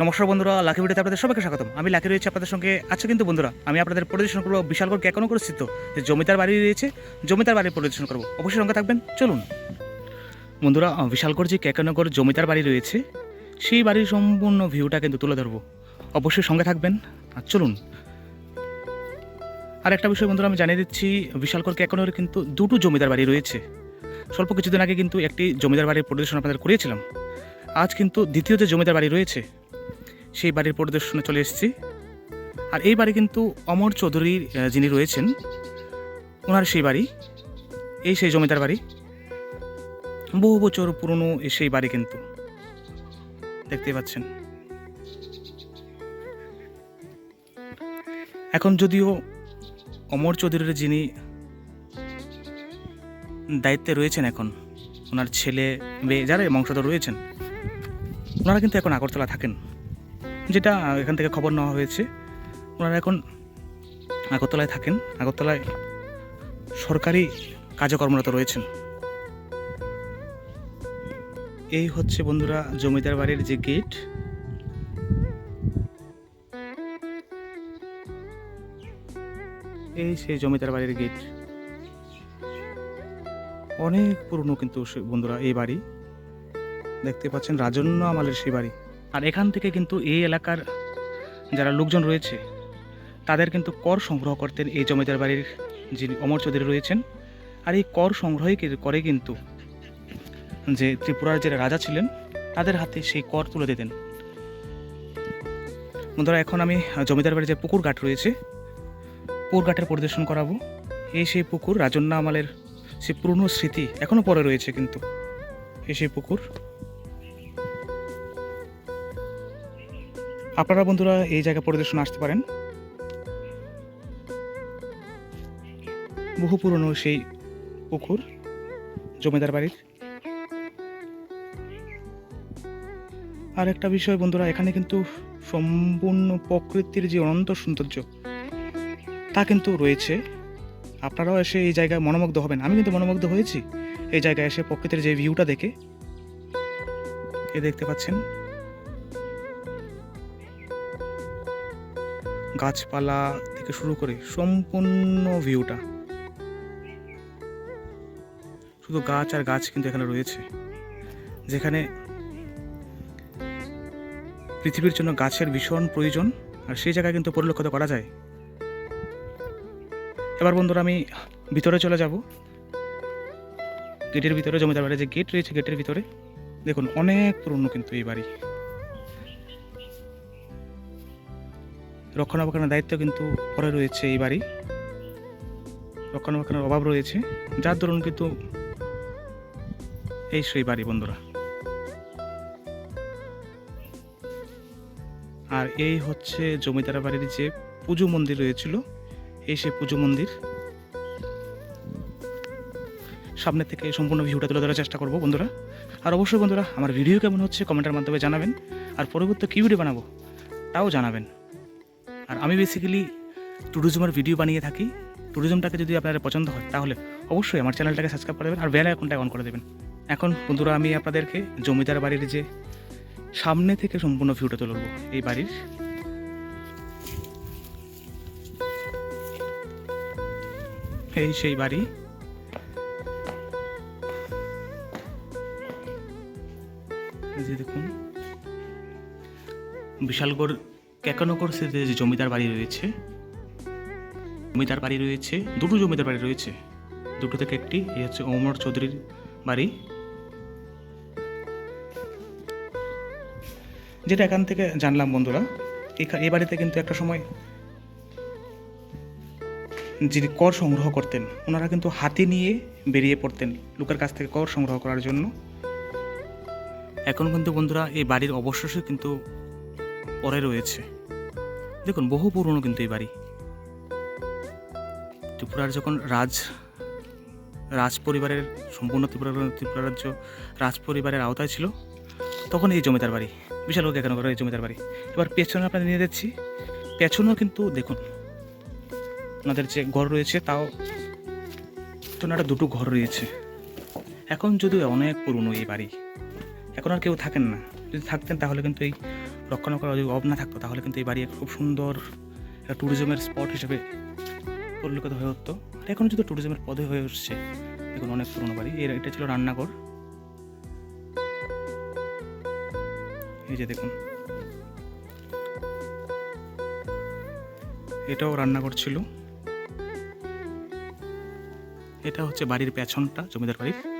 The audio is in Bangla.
নমস্কার বন্ধুরা, লাকি ভিডিওতে আপনাদের সবাইকে স্বাগতম। আমি লাকি রয়েছে আপনাদের সঙ্গে। আচ্ছা কিন্তু বন্ধুরা, আমি আপনাদের পরিদর্শন করব বিশালগড় কেন করে স্থিত যে জমিদার বাড়ি রয়েছে, জমিদার বাড়ির পরিদর্শন করব। অবশ্যই সঙ্গে থাকবেন, চলুন। বন্ধুরা বিশালগড় যে কেকানগর জমিদার বাড়ি রয়েছে, সেই বাড়ির সম্পূর্ণ ভিউটা কিন্তু তুলে ধরবো। অবশ্যই সঙ্গে থাকবেন, আর চলুন। আর একটা বিষয় বন্ধুরা, আমি জানিয়ে দিচ্ছি বিশালগড় কেকানগরে কিন্তু দুটো জমিদার বাড়ি রয়েছে। স্বল্প কিছুদিন আগে কিন্তু একটি জমিদার বাড়ির পরিদর্শন আপনাদের করিয়েছিলাম। আজ কিন্তু দ্বিতীয় যে জমিদার বাড়ি রয়েছে সেই বাড়ির পরিদর্শনে চলে এসেছি। আর এই বাড়ি কিন্তু অমর চৌধুরীর যিনি রয়েছেন, ওনার সেই বাড়ি, এই সেই জমিদার বাড়ি। বহু বছর পুরনো সেই বাড়ি কিন্তু। দেখতেই পাচ্ছেন। এখন যদিও অমর চৌধুরীর যিনি দায়িত্বে রয়েছেন এখন, ওনার ছেলে, মেয়ে যারা বংশধর রয়েছেন, ওনারা কিন্তু এখন আগরতলা থাকেন। যেটা এখান থেকে খবর নেওয়া হয়েছে, ওনারা এখন আগরতলায় থাকেন। আগরতলায় সরকারি কাজে কর্মরত রয়েছেন। এই হচ্ছে বন্ধুরা জমিদার বাড়ির যে গেট। এই সেই জমিদার বাড়ির গেট। অনেক পুরনো কিন্তু বন্ধুরা এই বাড়ি। দেখতে পাচ্ছেন রাজন্য আমলের সেই বাড়ি। আর এখান থেকে কিন্তু এই এলাকার যারা লোকজন রয়েছে, তাদের কিন্তু কর সংগ্রহ করতেন এই জমিদার বাড়ির যিনি অমর চৌধুরী রয়েছেন। আর এই কর সংগ্রহই করে কিন্তু যে ত্রিপুরার যে রাজা ছিলেন, তাদের হাতে সেই কর তুলে দিতেন। বন্ধুরা, এখন আমি জমিদার বাড়ির যে পুকুর ঘাট রয়েছে, পুকুর ঘাটের পরিদর্শন করাবো। এই সেই পুকুর রাজন্য আমলের সে পুরনো স্মৃতি এখনও পরে রয়েছে কিন্তু। এই সেই পুকুর আপনারা বন্ধুরা এই জায়গা পরিদর্শন আসতে পারেন। বহু পুরনো সেই পুকুর, জমিদার বাড়ির। আর একটা বিষয় বন্ধুরা, এখানে কিন্তু সম্পূর্ণ প্রকৃতির যে অনন্ত সৌন্দর্য, তা কিন্তু রয়েছে। আপনারাও এসে এই জায়গায় মনোমুগ্ধ হবেন। আমি কিন্তু মনোমুগ্ধ হয়েছি। এই জায়গায় এসে প্রকৃতির যে ভিউটা দেখে, এ দেখতে পাচ্ছেন। গাছপালা থেকে শুরু করে সম্পূর্ণ ভিউটা শুধু গাছ আর গাছ কিন্তু এখানে রয়েছে। যেখানে পৃথিবীর জন্য গাছের ভীষণ প্রয়োজন, আর সেই জায়গায় কিন্তু পরিলক্ষিত করা যায়। এবার বন্ধুরা, আমি ভিতরে চলে যাব। গেটের ভিতরে, জমিদার বাড়ির যে গেট রয়েছে গেটের ভিতরে। দেখুন, অনেক পুরনো কিন্তু এই বাড়ি। রক্ষণাবেক্ষণের দায়িত্ব কিন্তু পরে রয়েছে এই বাড়ি। রক্ষণাবেক্ষণের অভাব রয়েছে। যার দরুন কিন্তু এই সেই বাড়ি বন্ধুরা। আর এই হচ্ছে জমিদার বাড়ির যে পুজো মন্দির রয়েছিল, এই সেই পুজো মন্দির। সামনে থেকে সম্পূর্ণ ভিউটা তুলে ধরার চেষ্টা করব বন্ধুরা। আর অবশ্যই বন্ধুরা, আমার ভিডিও কেমন হচ্ছে কমেন্টের মাধ্যমে জানাবেন। আর পরবর্তী কী ভিডিও বানাবো, তাও জানাবেন। আর আমি বেসিক্যালি ট্যুরিজমের ভিডিও বানিয়ে থাকি। ট্যুরিজমটাকে যদি আপনাদের পছন্দ হয়, তাহলে অবশ্যই আমার চ্যানেলটাকে সাবস্ক্রাইব করে দেবেন আর বেল আইকনটা অন করে দেবেন। এখন বন্ধুরা, আমি আপনাদেরকে জমিদার বাড়ির যে সামনে থেকে সম্পূর্ণ ভিউটা তুলে ধরবো। এই বাড়ির এই সেই বাড়ি। দেখুন, বিশালগড় কেকানগর স্মৃতিতে যে জমিদার বাড়ি রয়েছে? জমিদার বাড়ি রয়েছে, দুটো জমিদার বাড়ি রয়েছে। দুটো থেকে একটি এই হচ্ছে অমর চৌধুরীর বাড়ি। যেটা এখান থেকে জানলাম বন্ধুরা এই বাড়িতে কিন্তু একটা সময় যিনি কর সংগ্রহ করতেন, ওনারা কিন্তু হাতি নিয়ে বেরিয়ে পড়তেন লোকের কাছ থেকে কর সংগ্রহ করার জন্য। এখন কিন্তু বন্ধুরা এই বাড়ির অবশেষে কিন্তু পরে রয়েছে। দেখুন, বহু পুরনো কিন্তু এই বাড়ি। ত্রিপুরার যখন রাজ রাজ পরিবারের সম্পূর্ণ ত্রিপুরা ত্রিপুরা রাজ্য রাজ পরিবারের আওতায় ছিল, তখন এই জমিদার বাড়ি, বিশাল লোক এখানে এই জমিদার বাড়ি। এবার পেছনে আপনাদের নিয়ে যাচ্ছি। পেছনেও কিন্তু দেখুন ওনাদের যে ঘর রয়েছে, তাও ওনারা দুটো ঘর রয়েছে। এখন যদিও অনেক পুরনো এই বাড়ি, এখন আর কেউ থাকেন না। যদি থাকতেন তাহলে কিন্তু এই রক্ষণাবেক্ষণ যদি অভাব না থাকতো, তাহলে কিন্তু এই বাড়ি খুব সুন্দর একটা ট্যুরিজমের স্পট হিসেবে পরিলক্ষিত হয়ে উঠতো। আর এখন যদি ট্যুরিজমের পদে হয়ে উঠছে, দেখুন অনেক পুরনো বাড়ি। এর এটা ছিল রান্নাঘর। এই যে দেখুন। এটাও রান্নাঘর ছিল। এটা হচ্ছে বাড়ির পেছনটা, জমিদার বাড়ির।